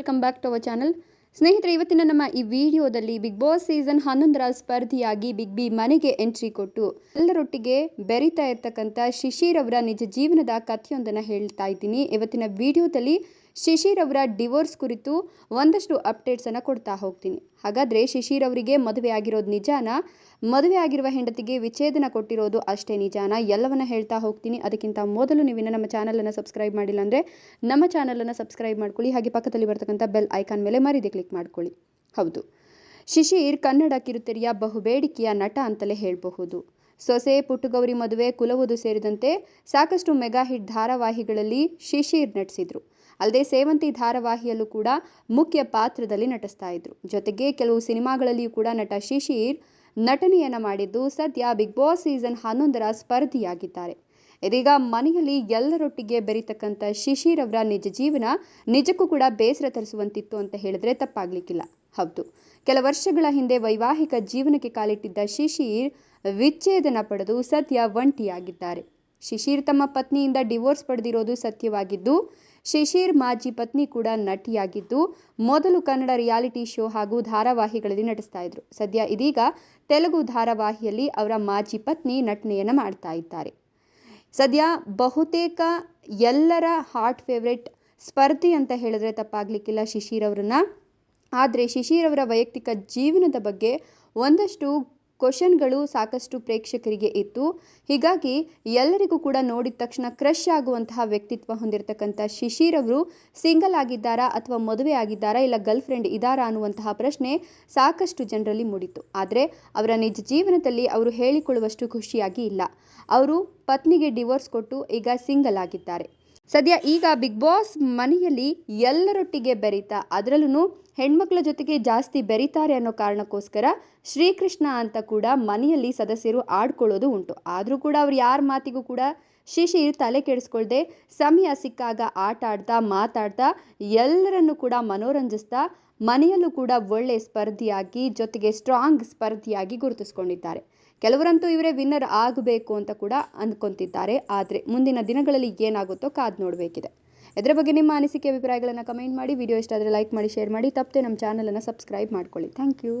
Welcome back to our channel. ಸ್ನೇಹಿತರೆ, ಇವತ್ತಿನ ನಮ್ಮ ಈ ವಿಡಿಯೋದಲ್ಲಿ ಬಿಗ್ ಬಾಸ್ ಸೀಸನ್ ಹನ್ನೊಂದರ ಸ್ಪರ್ಧಿಯಾಗಿ ಬಿಗ್ ಬಿ ಮನೆಗೆ ಎಂಟ್ರಿ ಕೊಟ್ಟು ಎಲ್ಲರೊಟ್ಟಿಗೆ ಬೆರಿತಾ ಇರ್ತಕ್ಕಂಥ ಶಿಶಿರ್ ಅವರ ನಿಜ ಜೀವನದ ಕಥೆಯೊಂದನ್ನು ಹೇಳ್ತಾ ಇದ್ದೀನಿ. ಇವತ್ತಿನ ವಿಡಿಯೋದಲ್ಲಿ ಶಿಶಿರ್ ಅವರ ಡಿವೋರ್ಸ್ ಕುರಿತು ಒಂದಷ್ಟು ಅಪ್ಡೇಟ್ಸನ್ನು ಕೊಡ್ತಾ ಹೋಗ್ತೀನಿ. ಹಾಗಾದರೆ ಶಿಶಿರ್ ಅವರಿಗೆ ಮದುವೆ ಆಗಿರೋದು ನಿಜಾನ? ಮದುವೆ ಆಗಿರುವ ಹೆಂಡತಿಗೆ ವಿಚ್ಛೇದನ ಕೊಟ್ಟಿರೋದು ಅಷ್ಟೇ ನಿಜಾನ? ಎಲ್ಲವನ್ನ ಹೇಳ್ತಾ ಹೋಗ್ತೀನಿ. ಅದಕ್ಕಿಂತ ಮೊದಲು ನೀವಿನ್ನು ನಮ್ಮ ಚಾನಲನ್ನು ಸಬ್ಸ್ಕ್ರೈಬ್ ಮಾಡಿಲ್ಲ ಅಂದರೆ ನಮ್ಮ ಚಾನಲನ್ನು ಸಬ್ಸ್ಕ್ರೈಬ್ ಮಾಡ್ಕೊಳ್ಳಿ. ಹಾಗೆ ಪಕ್ಕದಲ್ಲಿ ಬರ್ತಕ್ಕಂಥ ಬೆಲ್ ಐಕಾನ್ ಮೇಲೆ ಮರಿದೆ ಕ್ಲಿಕ್ ಮಾಡ್ಕೊಳ್ಳಿ. ಹೌದು. ಶಿಶಿರ್ ಕನ್ನಡ ಕಿರುತೆರೆಯ ಬಹುಬೇಡಿಕೆಯ ನಟ ಅಂತಲೇ ಹೇಳಬಹುದು. ಸೊಸೆ, ಪುಟ್ಟುಗೌರಿ ಮದುವೆ, ಕುಲವುದು ಸೇರಿದಂತೆ ಸಾಕಷ್ಟು ಮೆಗಾ ಹಿಟ್ ಧಾರಾವಾಹಿಗಳಲ್ಲಿ ಶಿಶಿರ್ ನಟಿಸಿದ್ರು. ಅಲ್ಲದೆ ಸೇವಂತಿ ಧಾರಾವಾಹಿಯಲ್ಲೂ ಕೂಡ ಮುಖ್ಯ ಪಾತ್ರದಲ್ಲಿ ನಟಿಸ್ತಾ ಇದ್ರು. ಜೊತೆಗೆ ಕೆಲವು ಸಿನಿಮಾಗಳಲ್ಲಿಯೂ ಕೂಡ ನಟ ಶಿಶಿರ್ ನಟನೆಯನ್ನು ಮಾಡಿದ್ದು ಸದ್ಯ ಬಿಗ್ ಬಾಸ್ ಸೀಸನ್ ಹನ್ನೊಂದರ ಸ್ಪರ್ಧಿಯಾಗಿದ್ದಾರೆ. ಇದೀಗ ಮನೆಯಲ್ಲಿ ಎಲ್ಲರೊಟ್ಟಿಗೆ ಬೆರೀತಕ್ಕಂಥ ಶಿಶಿರ್ ಅವರ ನಿಜ ಜೀವನ ನಿಜಕ್ಕೂ ಕೂಡ ಬೇಸರ ತರಿಸುವಂತಿತ್ತು ಅಂತ ಹೇಳಿದ್ರೆ ತಪ್ಪಾಗ್ಲಿಕ್ಕಿಲ್ಲ. ಹೌದು, ಕೆಲ ವರ್ಷಗಳ ಹಿಂದೆ ವೈವಾಹಿಕ ಜೀವನಕ್ಕೆ ಕಾಲಿಟ್ಟಿದ್ದ ಶಿಶಿರ್ ವಿಚ್ಛೇದನ ಪಡೆದು ಸದ್ಯ ಒಂಟಿಯಾಗಿದ್ದಾರೆ. ಶಿಶಿರ್ ತಮ್ಮ ಪತ್ನಿಯಿಂದ ಡಿವೋರ್ಸ್ ಪಡೆದಿರೋದು ಸತ್ಯವಾಗಿದ್ದು, ಶಿಶಿರ್ ಮಾಜಿ ಪತ್ನಿ ಕೂಡ ನಟಿಯಾಗಿದ್ದು, ಮೊದಲು ಕನ್ನಡ ರಿಯಾಲಿಟಿ ಶೋ ಹಾಗೂ ಧಾರಾವಾಹಿಗಳಲ್ಲಿ ನಟಿಸ್ತಾ ಇದ್ರು. ಸದ್ಯ ಇದೀಗ ತೆಲುಗು ಧಾರಾವಾಹಿಯಲ್ಲಿ ಅವರ ಮಾಜಿ ಪತ್ನಿ ನಟನೆಯನ್ನು ಮಾಡ್ತಾ ಇದ್ದಾರೆ. ಸದ್ಯ ಬಹುತೇಕ ಎಲ್ಲರ ಹಾಟ್ ಫೇವ್ರೆಟ್ ಸ್ಪರ್ಧಿ ಅಂತ ಹೇಳಿದ್ರೆ ತಪ್ಪಾಗಲಿಕ್ಕಿಲ್ಲ ಶಿಶಿರ್ ಅವರನ್ನ. ಆದರೆ ಶಿಶಿರ್ ಅವರ ವೈಯಕ್ತಿಕ ಜೀವನದ ಬಗ್ಗೆ ಒಂದಷ್ಟು ಕ್ವಶನ್ಗಳು ಸಾಕಷ್ಟು ಪ್ರೇಕ್ಷಕರಿಗೆ ಇತ್ತು. ಹೀಗಾಗಿ ಎಲ್ಲರಿಗೂ ಕೂಡ ನೋಡಿದ ತಕ್ಷಣ ಕ್ರಶ್ ಆಗುವಂತಹ ವ್ಯಕ್ತಿತ್ವ ಹೊಂದಿರತಕ್ಕಂಥ ಶಿಶಿರ್ ಅವರು ಸಿಂಗಲ್ ಆಗಿದ್ದಾರಾ ಅಥವಾ ಮದುವೆ ಆಗಿದ್ದಾರಾ ಇಲ್ಲ ಗರ್ಲ್ ಫ್ರೆಂಡ್ ಇದ್ದಾರಾ ಅನ್ನುವಂತಹ ಪ್ರಶ್ನೆ ಸಾಕಷ್ಟು ಜನರಲ್ಲಿ ಮೂಡಿತು ಆದರೆ ಅವರ ನಿಜ ಜೀವನದಲ್ಲಿ ಅವರು ಹೇಳಿಕೊಳ್ಳುವಷ್ಟು ಖುಷಿಯಾಗಿ ಇಲ್ಲ. ಅವರು ಪತ್ನಿಗೆ ಡಿವೋರ್ಸ್ ಕೊಟ್ಟು ಈಗ ಸಿಂಗಲ್ ಆಗಿದ್ದಾರೆ. ಸದ್ಯ ಈಗ ಬಿಗ್ ಬಾಸ್ ಮನೆಯಲ್ಲಿ ಎಲ್ಲರೊಟ್ಟಿಗೆ ಬೆರೀತಾ ಅದರಲ್ಲೂ ಹೆಣ್ಮಕ್ಳ ಜೊತೆಗೆ ಜಾಸ್ತಿ ಬೆರೀತಾರೆ ಅನ್ನೋ ಕಾರಣಕ್ಕೋಸ್ಕರ ಶ್ರೀಕೃಷ್ಣ ಅಂತ ಕೂಡ ಮನೆಯಲ್ಲಿ ಸದಸ್ಯರು ಆಡ್ಕೊಳ್ಳೋದು ಉಂಟು. ಆದರೂ ಕೂಡ ಅವ್ರು ಯಾರ ಮಾತಿಗೂ ಕೂಡ ಶಿಶಿರ್ ತಲೆ ಕೆಡಿಸ್ಕೊಳ್ದೆ ಸಮಯ ಸಿಕ್ಕಾಗ ಆಟ ಆಡ್ತಾ ಮಾತಾಡ್ತಾ ಎಲ್ಲರನ್ನು ಕೂಡ ಮನೋರಂಜಿಸ್ತಾ ಮನೆಯಲ್ಲೂ ಕೂಡ ಒಳ್ಳೆ ಸ್ಪರ್ಧಿಯಾಗಿ ಜೊತೆಗೆ ಸ್ಟ್ರಾಂಗ್ ಸ್ಪರ್ಧಿಯಾಗಿ ಗುರುತಿಸ್ಕೊಂಡಿದ್ದಾರೆ. ಕೆಲವರಂತೂ ಇವರೇ ವಿನ್ನರ್ ಆಗಬೇಕು ಅಂತ ಕೂಡ ಅಂದ್ಕೊತಿದ್ದಾರೆ ಆದರೆ ಮುಂದಿನ ದಿನಗಳಲ್ಲಿ ಏನಾಗುತ್ತೋ ಕಾದು ನೋಡಬೇಕಿದೆ. ಇದರ ಬಗ್ಗೆ ನಿಮ್ಮ ಅನಿಸಿಕೆ, ಅಭಿಪ್ರಾಯಗಳನ್ನು ಕಮೆಂಟ್ ಮಾಡಿ. ವಿಡಿಯೋ ಇಷ್ಟ ಆದರೆ ಲೈಕ್ ಮಾಡಿ ಶೇರ್ ಮಾಡಿ. ತಪ್ಪದೆ ನಮ್ಮ ಚಾನಲನ್ನು ಸಬ್ಸ್ಕ್ರೈಬ್ ಮಾಡ್ಕೊಳ್ಳಿ. Thank you